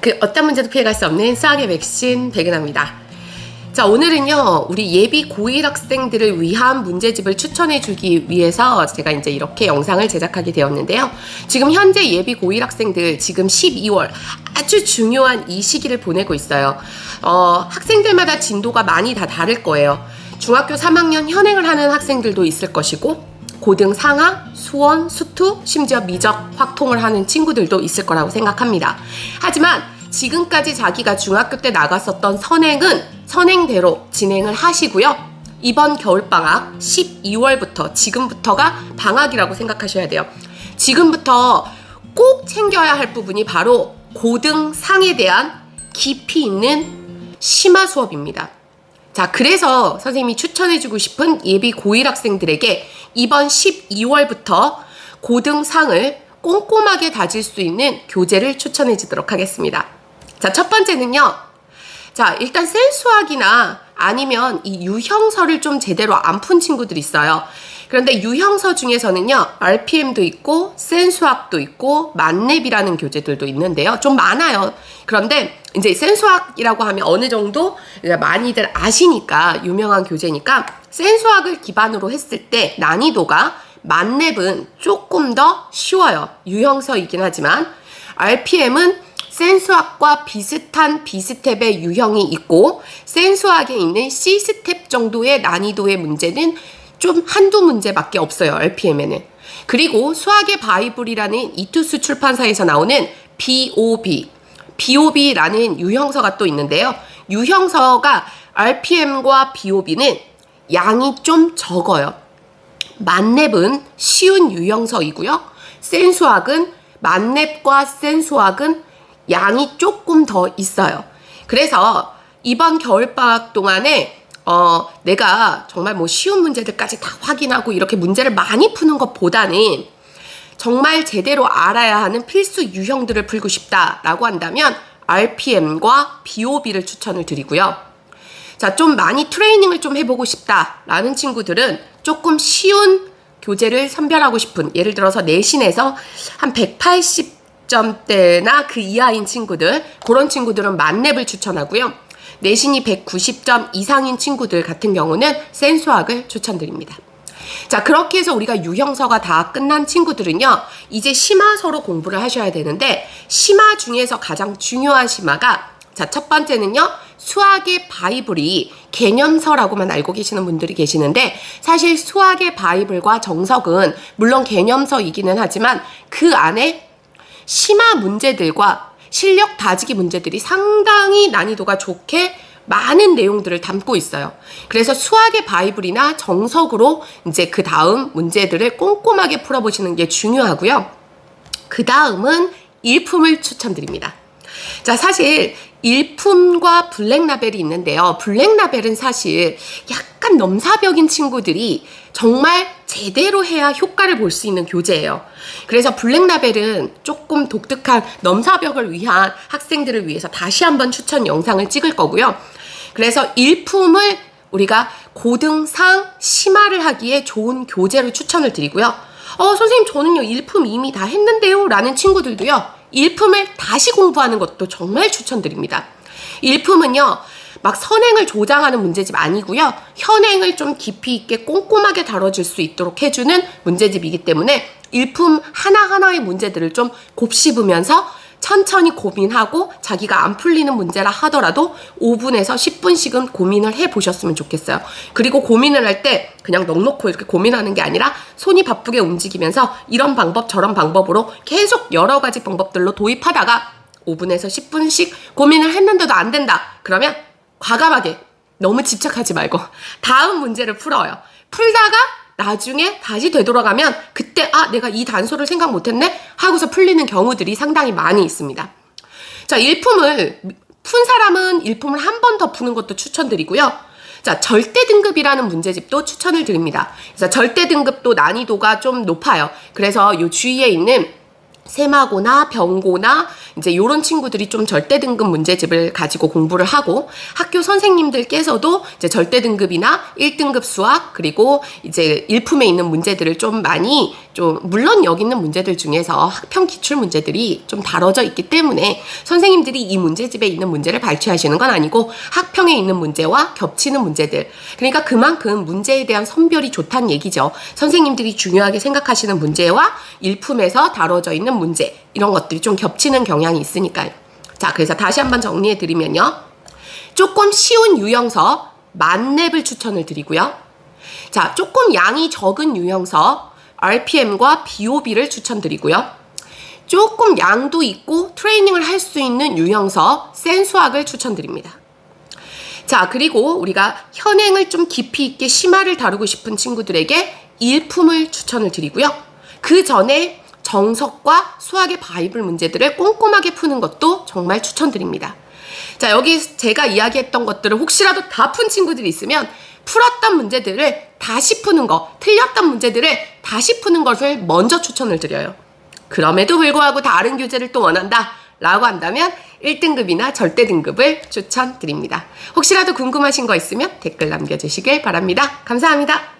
그 어떤 문제도 피해갈 수 없는 수학의 백신 백은하입니다. 자, 오늘은요, 우리 예비 고1 학생들을 위한 문제집을 추천해 주기 위해서 제가 이제 이렇게 영상을 제작하게 되었는데요. 지금 현재 예비 고1 학생들 지금 12월 아주 중요한 이 시기를 보내고 있어요. 어, 학생들마다 진도가 많이 다 다를 거예요. 중학교 3학년 현행을 하는 학생들도 있을 것이고, 고등 상하, 수원, 수투, 심지어 미적, 확통을 하는 친구들도 있을 거라고 생각합니다. 하지만 지금까지 자기가 중학교 때 나갔었던 선행은 선행대로 진행을 하시고요. 이번 겨울방학 12월부터 지금부터가 방학이라고 생각하셔야 돼요. 지금부터 꼭 챙겨야 할 부분이 바로 고등 상에 대한 깊이 있는 심화 수업입니다. 자, 그래서 선생님이 추천해주고 싶은 예비 고1 학생들에게 이번 12월부터 고등상을 꼼꼼하게 다질 수 있는 교재를 추천해주도록 하겠습니다. 자, 첫 번째는요. 자, 일단 센수학이나 아니면 이 유형서를 좀 제대로 안 푼 친구들이 있어요. 그런데 유형서 중에서는요, RPM도 있고, 센수학도 있고, 만렙이라는 교재들도 있는데요. 좀 많아요. 그런데 이제 센수학이라고 하면 어느 정도 많이들 아시니까, 유명한 교재니까, 센수학을 기반으로 했을 때 난이도가 만렙은 조금 더 쉬워요. 유형서이긴 하지만, RPM은 센수학과 비슷한 B스텝의 유형이 있고 센수학에 있는 C스텝 정도의 난이도의 문제는 좀 한두 문제밖에 없어요. RPM에는. 그리고 수학의 바이블이라는 이투스 출판사에서 나오는 BOB, BOB라는 유형서가 또 있는데요. 유형서가 RPM과 BOB는 양이 좀 적어요. 만렙은 쉬운 유형서이고요. 센수학은 만렙과 센수학은 양이 조금 더 있어요. 그래서 이번 겨울방학 동안에 어, 내가 정말 뭐 쉬운 문제들까지 다 확인하고 이렇게 문제를 많이 푸는 것보다는 정말 제대로 알아야 하는 필수 유형들을 풀고 싶다라고 한다면 RPM과 BOB를 추천을 드리고요. 자, 좀 많이 트레이닝을 좀 해보고 싶다라는 친구들은 조금 쉬운 교재를 선별하고 싶은 예를 들어서 내신에서 한 180점대나 그 이하인 친구들 그런 친구들은 만렙을 추천하고요. 내신이 190점 이상인 친구들 같은 경우는 센 수학을 추천드립니다. 자, 그렇게 해서 우리가 유형서가 다 끝난 친구들은요, 이제 심화서로 공부를 하셔야 되는데, 심화 중에서 가장 중요한 심화가, 자, 첫 번째는요, 수학의 바이블이 개념서라고만 알고 계시는 분들이 계시는데, 사실 수학의 바이블과 정석은 물론 개념서이기는 하지만, 그 안에 심화 문제들과 실력 다지기 문제들이 상당히 난이도가 좋게 많은 내용들을 담고 있어요. 그래서 수학의 바이블이나 정석으로 이제 그 다음 문제들을 꼼꼼하게 풀어보시는 게 중요하고요. 그 다음은 일품을 추천드립니다. 자, 사실 일품과 블랙라벨이 있는데요. 블랙라벨은 사실 약간 넘사벽인 친구들이 정말 제대로 해야 효과를 볼 수 있는 교재예요. 그래서 블랙라벨은 조금 독특한 넘사벽을 위한 학생들을 위해서 다시 한번 추천 영상을 찍을 거고요. 그래서 일품을 우리가 고등상 심화를 하기에 좋은 교재로 추천을 드리고요. 어, 선생님, 저는요, 일품 이미 다 했는데요. 라는 친구들도요, 일품을 다시 공부하는 것도 정말 추천드립니다. 일품은요, 막 선행을 조장하는 문제집 아니고요. 현행을 좀 깊이 있게 꼼꼼하게 다뤄줄 수 있도록 해주는 문제집이기 때문에 일품 하나하나의 문제들을 좀 곱씹으면서 천천히 고민하고 자기가 안 풀리는 문제라 하더라도 5분에서 10분씩은 고민을 해 보셨으면 좋겠어요. 그리고 고민을 할 때 그냥 넉넉고 이렇게 고민하는 게 아니라 손이 바쁘게 움직이면서 이런 방법 저런 방법으로 계속 여러 가지 방법들로 도입하다가 5분에서 10분씩 고민을 했는데도 안 된다. 그러면 과감하게 너무 집착하지 말고 다음 문제를 풀어요. 풀다가 나중에 다시 되돌아가면 그때 아 내가 이 단서를 생각 못했네 하고서 풀리는 경우들이 상당히 많이 있습니다. 자 일품을 푼 사람은 일품을 한 번 더 푸는 것도 추천드리고요. 자 절대 등급이라는 문제집도 추천을 드립니다. 그래서 절대 등급도 난이도가 좀 높아요. 그래서 요 주위에 있는 세마고나 병고나 이제 요런 친구들이 좀 절대 등급 문제집을 가지고 공부를 하고 학교 선생님들께서도 이제 절대 등급이나 1등급 수학 그리고 이제 일품에 있는 문제들을 좀 많이 좀 물론 여기 있는 문제들 중에서 학평 기출 문제들이 좀 다뤄져 있기 때문에 선생님들이 이 문제집에 있는 문제를 발췌하시는 건 아니고 학평에 있는 문제와 겹치는 문제들. 그러니까 그만큼 문제에 대한 선별이 좋다는 얘기죠. 선생님들이 중요하게 생각하시는 문제와 일품에서 다뤄져 있는 문제 이런 것들이 좀 겹치는 경향이 있으니까요 자 그래서 다시 한번 정리해 드리면요 조금 쉬운 유형서 만렙을 추천을 드리고요 자 조금 양이 적은 유형서 RPM과 BOB를 추천드리고요. 조금 양도 있고 트레이닝을 할 수 있는 유형서 센수학을 추천드립니다. 자, 그리고 우리가 현행을 좀 깊이 있게 심화를 다루고 싶은 친구들에게 일품을 추천을 드리고요. 그 전에 정석과 수학의 바이블 문제들을 꼼꼼하게 푸는 것도 정말 추천드립니다. 자, 여기 제가 이야기했던 것들을 혹시라도 다 푼 친구들이 있으면 풀었던 문제들을 다시 푸는 거, 틀렸던 문제들을 다시 푸는 것을 먼저 추천을 드려요. 그럼에도 불구하고 다른 교재를 또 원한다. 라고 한다면 1등급이나 절대 등급을 추천드립니다. 혹시라도 궁금하신 거 있으면 댓글 남겨주시길 바랍니다. 감사합니다.